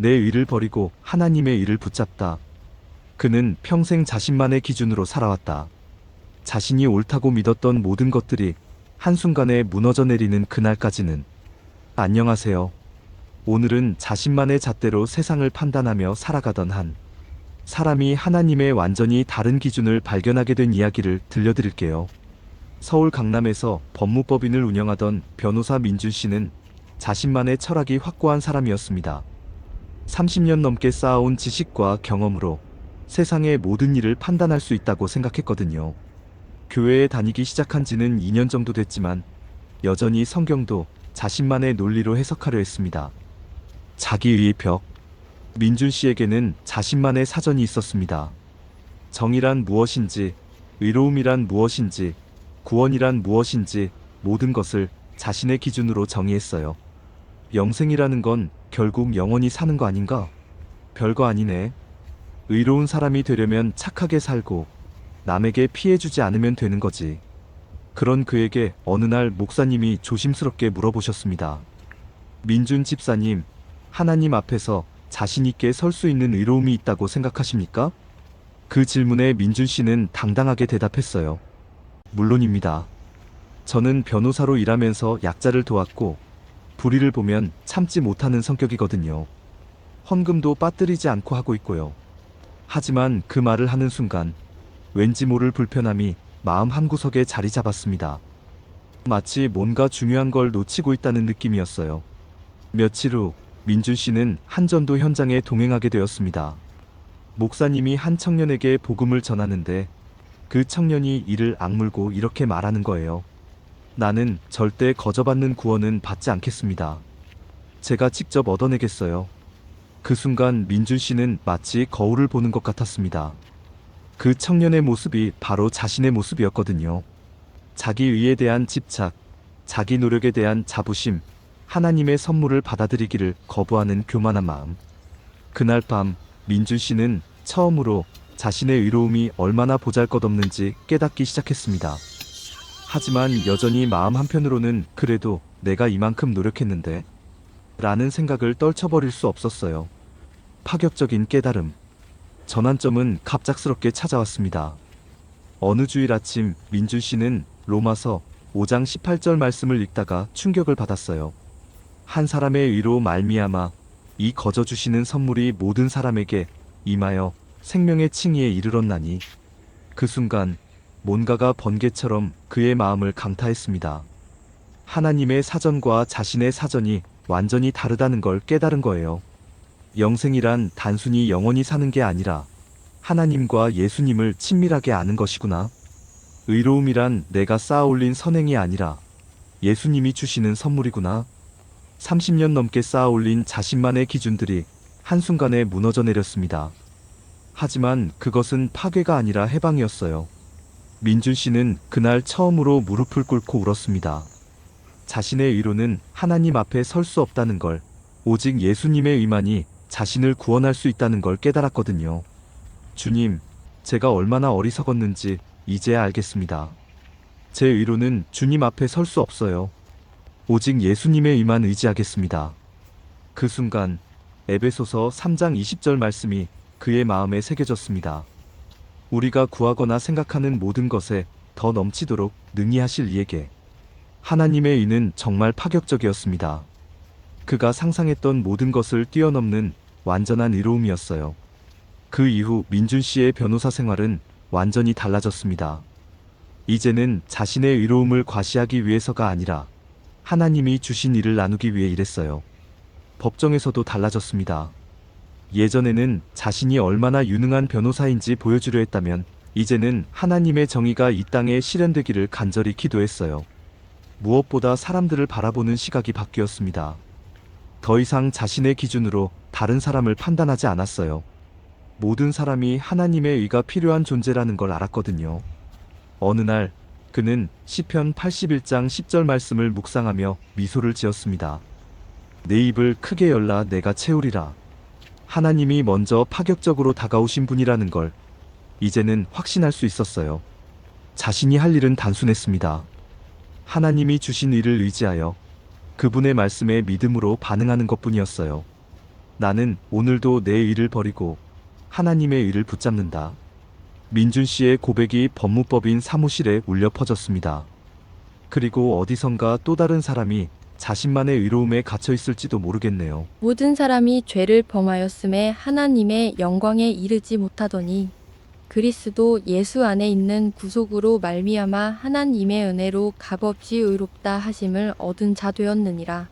내 의를 버리고 하나님의 의를 붙잡다. 그는 평생 자신만의 기준으로 살아왔다. 자신이 옳다고 믿었던 모든 것들이 한순간에 무너져 내리는 그날까지는 안녕하세요. 오늘은 자신만의 잣대로 세상을 판단하며 살아가던 한 사람이 하나님의 완전히 다른 기준을 발견하게 된 이야기를 들려드릴게요. 서울 강남에서 법무법인을 운영하던 변호사 민준 씨는 자신만의 철학이 확고한 사람이었습니다. 30년 넘게 쌓아온 지식과 경험으로 세상의 모든 일을 판단할 수 있다고 생각했거든요. 교회에 다니기 시작한 지는 2년 정도 됐지만 여전히 성경도 자신만의 논리로 해석하려 했습니다. 자기의 벽. 민준 씨에게는 자신만의 사전이 있었습니다. 정의란 무엇인지, 의로움이란 무엇인지, 구원이란 무엇인지 모든 것을 자신의 기준으로 정의했어요. 영생이라는 건 결국 영원히 사는 거 아닌가? 별거 아니네. 의로운 사람이 되려면 착하게 살고 남에게 피해주지 않으면 되는 거지. 그런 그에게 어느 날 목사님이 조심스럽게 물어보셨습니다. 민준 집사님, 하나님 앞에서 자신있게 설 수 있는 의로움이 있다고 생각하십니까? 그 질문에 민준 씨는 당당하게 대답했어요. 물론입니다. 저는 변호사로 일하면서 약자를 도왔고, 불의를 보면 참지 못하는 성격이거든요. 헌금도 빠뜨리지 않고 하고 있고요. 하지만 그 말을 하는 순간, 왠지 모를 불편함이 마음 한구석에 자리 잡았습니다. 마치 뭔가 중요한 걸 놓치고 있다는 느낌이었어요. 며칠 후 민준 씨는 한전도 현장에 동행하게 되었습니다. 목사님이 한 청년에게 복음을 전하는데 그 청년이 이를 악물고 이렇게 말하는 거예요. 나는 절대 거저받는 구원은 받지 않겠습니다. 제가 직접 얻어내겠어요. 그 순간 민준 씨는 마치 거울을 보는 것 같았습니다. 그 청년의 모습이 바로 자신의 모습이었거든요. 자기 의에 대한 집착, 자기 노력에 대한 자부심, 하나님의 선물을 받아들이기를 거부하는 교만한 마음. 그날 밤 민준 씨는 처음으로 자신의 의로움이 얼마나 보잘것없는지 깨닫기 시작했습니다. 하지만 여전히 마음 한편으로는 그래도 내가 이만큼 노력했는데 라는 생각을 떨쳐버릴 수 없었어요. 파격적인 깨달음. 전환점은 갑작스럽게 찾아왔습니다. 어느 주일 아침 민준 씨는 로마서 5장 18절 말씀을 읽다가 충격을 받았어요. 한 사람의 의로 말미암아 이 거저 주시는 선물이 모든 사람에게 임하여 생명의 칭의에 이르렀나니 그 순간 뭔가가 번개처럼 그의 마음을 강타했습니다. 하나님의 사전과 자신의 사전이 완전히 다르다는 걸 깨달은 거예요. 영생이란 단순히 영원히 사는 게 아니라 하나님과 예수님을 친밀하게 아는 것이구나. 의로움이란 내가 쌓아 올린 선행이 아니라 예수님이 주시는 선물이구나. 30년 넘게 쌓아 올린 자신만의 기준들이 한순간에 무너져 내렸습니다. 하지만 그것은 파괴가 아니라 해방이었어요. 민준 씨는 그날 처음으로 무릎을 꿇고 울었습니다. 자신의 의로는 하나님 앞에 설 수 없다는 걸, 오직 예수님의 의만이 자신을 구원할 수 있다는 걸 깨달았거든요. 주님, 제가 얼마나 어리석었는지 이제야 알겠습니다. 제 의로는 주님 앞에 설 수 없어요. 오직 예수님의 의만 의지하겠습니다. 그 순간 에베소서 3장 20절 말씀이 그의 마음에 새겨졌습니다. 우리가 구하거나 생각하는 모든 것에 더 넘치도록 능히 하실 이에게 하나님의 의는 정말 파격적이었습니다. 그가 상상했던 모든 것을 뛰어넘는 완전한 의로움이었어요. 그 이후 민준 씨의 변호사 생활은 완전히 달라졌습니다. 이제는 자신의 의로움을 과시하기 위해서가 아니라 하나님이 주신 일을 나누기 위해 일했어요. 법정에서도 달라졌습니다. 예전에는 자신이 얼마나 유능한 변호사인지 보여주려 했다면 이제는 하나님의 정의가 이 땅에 실현되기를 간절히 기도했어요. 무엇보다 사람들을 바라보는 시각이 바뀌었습니다. 더 이상 자신의 기준으로 다른 사람을 판단하지 않았어요. 모든 사람이 하나님의 의가 필요한 존재라는 걸 알았거든요. 어느 날 그는 시편 81장 10절 말씀을 묵상하며 미소를 지었습니다. 내 입을 크게 열라 내가 채우리라. 하나님이 먼저 파격적으로 다가오신 분이라는 걸 이제는 확신할 수 있었어요. 자신이 할 일은 단순했습니다. 하나님이 주신 일을 의지하여 그분의 말씀에 믿음으로 반응하는 것 뿐이었어요. 나는 오늘도 내 일을 버리고 하나님의 일을 붙잡는다. 민준 씨의 고백이 법무법인 사무실에 울려 퍼졌습니다. 그리고 어디선가 또 다른 사람이 자신만의 의로움에 갇혀 있을지도 모르겠네요. 모든 사람이 죄를 범하였음에 하나님의 영광에 이르지 못하더니 그리스도 예수 안에 있는 구속으로 말미암아 하나님의 은혜로 값없이 의롭다 하심을 얻은 자 되었느니라.